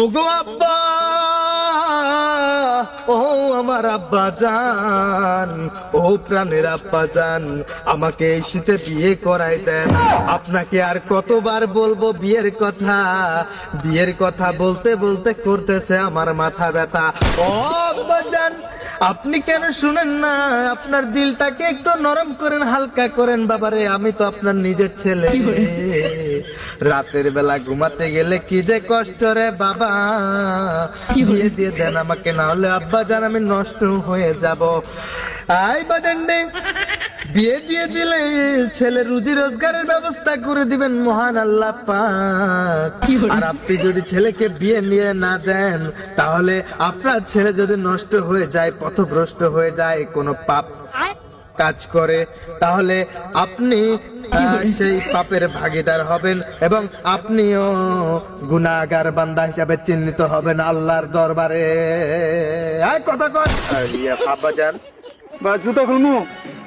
ওগো আব্বা, ও আমার আব্বা জান, ও প্রাণের আব্বা জান, আমাকে এই শীতে বিয়ে করাই দেন। আপনাকে আর কতবার বলব বিয়ের কথা? বিয়ের কথা বলতে বলতে করতেছে আমার মাথা ব্যথা। ও আব্বা জান, আপনি কেন শুনেন না? আপনার দিলটাকে একটু নরম করেন, হালকা করেন। বাবারে, আমি তো আপনার নিজের ছেলে। রাতের বেলা ঘুমাতে গেলে কি যে কষ্ট রে বাবা। বিয়ে দিয়ে দেন আমাকে না হলে আব্বা জান আমি নষ্ট হয়ে যাব। আই বাজান্ডে বিয়ে দিয়ে দিলে ছেলে রুজি রোজগারের ব্যবস্থা করে দিবেন মহান আল্লাহ পাক। আর আপনি যদি ছেলেকে বিয়ে নিয়ে না দেন তাহলে আপনার ছেলে যদি নষ্ট হয়ে যায় পথভ্রষ্ট হয়ে যায় কোনো পাপ কাজ করে তাহলে আপনি সেই পাপের ভাগিদার হবেন এবং আপনিও গুনাগার বান্দা হিসাবে চিহ্নিত হবেন আল্লাহর দরবারে। কথা কথা বাবা আব্বাজান বা জুতো খুলমু?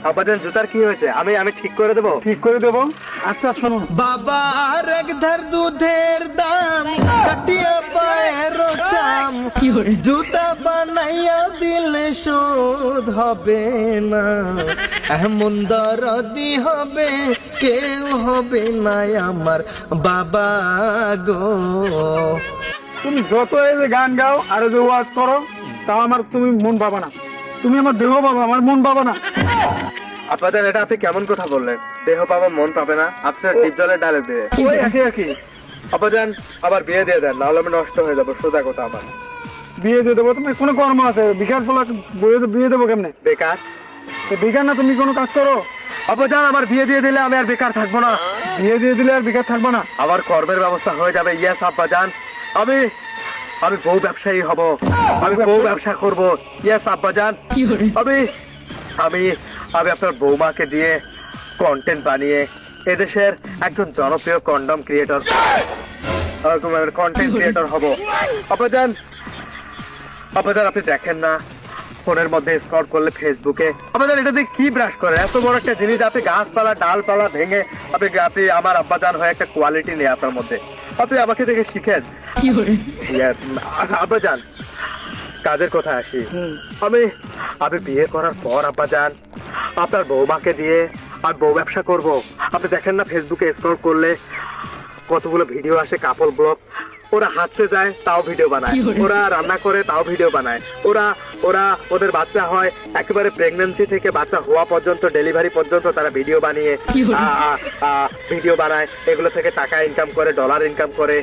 আব্বাজান জুতার কি হয়েছে? আমি আমি ঠিক করে দেবো? ঠিক করে দেবো? আচ্ছা শোনো। বাবা আর এক ধার দুধের দাম কাটিয়া পায়ের চাম। জুতা বানাইয়া দিলে শোধ হবে না। এমন দরদি হবে কেউ হবে না আমার বাবা গো। তুমি যত গান গাও আর যে ওয়াজ করো তাও আমার তুমি মন পাবা না। তুমি আমার দেহ পাবা আমার মন পাবা না। আপনাদের এটা আপনি কেমন কথা বললেন? দেহ পাবে মন পাবে না। আপনার ডিপ জলের ডালে দিয়ে। ওই একই একই। আপাজান আবার বিয়ে দিয়ে দেন নাহলে আমি নষ্ট হয়ে যাব সোজা কথা আমার। বিয়ে দিয়ে দেবো? কোনো কর্ম আছে? বিকাশ বলা বিয়ে বিয়ে দেবো কেমনে? বেকার। বিকার না তুমি কোনো কাজ করো। আপাজান আমার বিয়ে দিয়ে দিলে আমি আর বেকার থাকব না। বিয়ে দিয়ে দিলে আর বিকাশ থাকব না। আমার কর্মের ব্যবস্থা হয়ে যাবে ইয়াস আব্বাজান আমি আমি বউ ব্যবসায়ী হব। আমি বউ ব্যবসা করব। ইয়াস আব্বাজান। আমি আমি আমি আপনার বৌমাকে দিয়ে কন্টেন্ট বানিয়ে এদেশের একজন জনপ্রিয় কন্ডম ক্রিয়েটর কন্টেন্ট ক্রিয়েটর হব। আব্বাজান আব্বাজান আপনি দেখেন না ফোনের মধ্যে স্কট করলে ফেসবুকে আপনাদের এটা দিয়ে কি ব্রাশ করে এত বড় একটা জিনিস আপনি গাছপালা ডালপালা ভেঙে আপনি আপনি আমার আব্বাজান হয়ে একটা কোয়ালিটি নেই আপনার মধ্যে। আপনি আমাকে দেখে শিখেন। আব্বা যান। কাজের কথা আসি। আমি আমি বিয়ে করার পর আব্বা যান আপনার বৌমাকে দিয়ে আর বউ ব্যবসা করব। আপনি দেখেন না ফেসবুকে স্ক্রল করলে কতগুলো ভিডিও আসে কাপড় ব্লগ ওরা হাঁটতে যায় তাও ভিডিও বানায়। ওরা রান্না করে তাও ভিডিও বানায়। ওরা ওরা ওদের বাচ্চা হয় একেবারে প্রেগন্যান্সি থেকে বাচ্চা হওয়া পর্যন্ত ডেলিভারি পর্যন্ত তারা ভিডিও বানিয়ে ভিডিও বানায়। এগুলো থেকে টাকা ইনকাম করে ডলার ইনকাম করে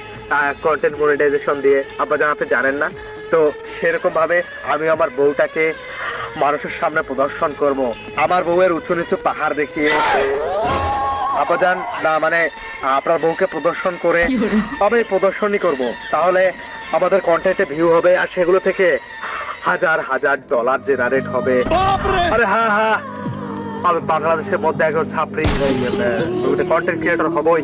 কন্টেন্ট মনিটাইজেশন দিয়ে। আপনার আপনি জানেন না? তো সেরকম ভাবে আমি আমার বউটাকে মানুষের সামনে প্রদর্শন করব। আমার বউয়ের উঁচু নিচু পাহাড় দেখিয়ে। আপাজান না মানে আপনার বউকে প্রদর্শন করে আমি প্রদর্শনই করব। তাহলে আমাদের কন্টেন্টে ভিউ হবে আর সেগুলো থেকে হাজার হাজার ডলার জেনারেট হবে। আরে হ্যাঁ হ্যাঁ আমি বাংলাদেশের মধ্যে একজন ছাপড়ি কন্টেন্ট ক্রিয়েটর হবই।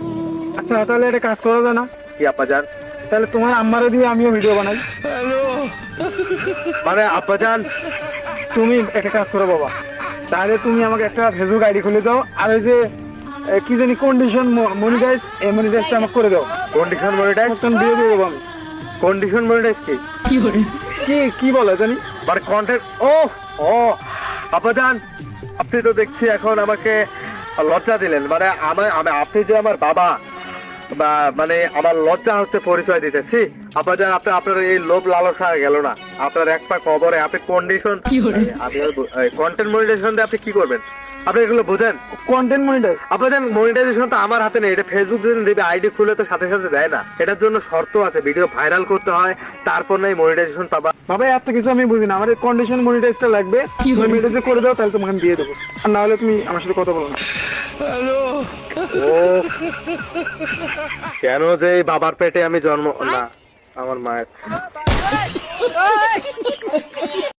আচ্ছা তাহলে একটা কাজ করা যায় না? কি আপাজান তাহলে তোমার আম্মারে দিয়ে আমিও ভিডিও বানাই। মানে আব্বাজান তুমি একটা কাজ করো বাবা। তাহলে তুমি আমাকে একটা ফেসবুক আইডি খুলে দাও। আর ওই যে কি জানি কন্ডিশন মনিটাইজ এই মনিটাইজটা আমাকে করে দাও। কন্ডিশন মনিটাইজ তখন দিয়ে দিয়ে দেবো আমি কন্ডিশন মনিটাইজ কি? কি কি বলে জানি। মানে কন্টেন্ট ও ও আপাজান আপনি তো দেখছি এখন আমাকে লজ্জা দিলেন। মানে আমার আমি আপনি যে আমার বাবা বা মানে আমার লজ্জা হচ্ছে পরিচয় দিতেছি আপাজান আপনি আপনার এই লোভ লালসা গেল না। আপনার এক পা কবরে আপনি কন্ডিশন আপনি কন্টেন্ট মনিটাইজেশন দিয়ে আপনি কি করবেন? আপনি এগুলো বোঝেন কন্টেন্ট মনিটাইজ আপনাদের মনিটাইজেশন তো আমার হাতে নেই এটা ফেসবুক যদি দেবে আইডি খুলে তো সাথে সাথে দেয় না এটার জন্য শর্ত আছে ভিডিও ভাইরাল করতে হয় তারপর নাই মনিটাইজেশন পাবা বাবা এত কিছু আমি বুঝি না আমার কন্ডিশন মনিটাইজটা লাগবে তুমি মনিটাইজ করে দাও তাহলে তোমাকে আমি দিয়ে দেবো আর না হলে তুমি আমার সাথে কথা বলো না ও কেন যে এই বাবার পেটে আমি জন্ম না আমার মায়ের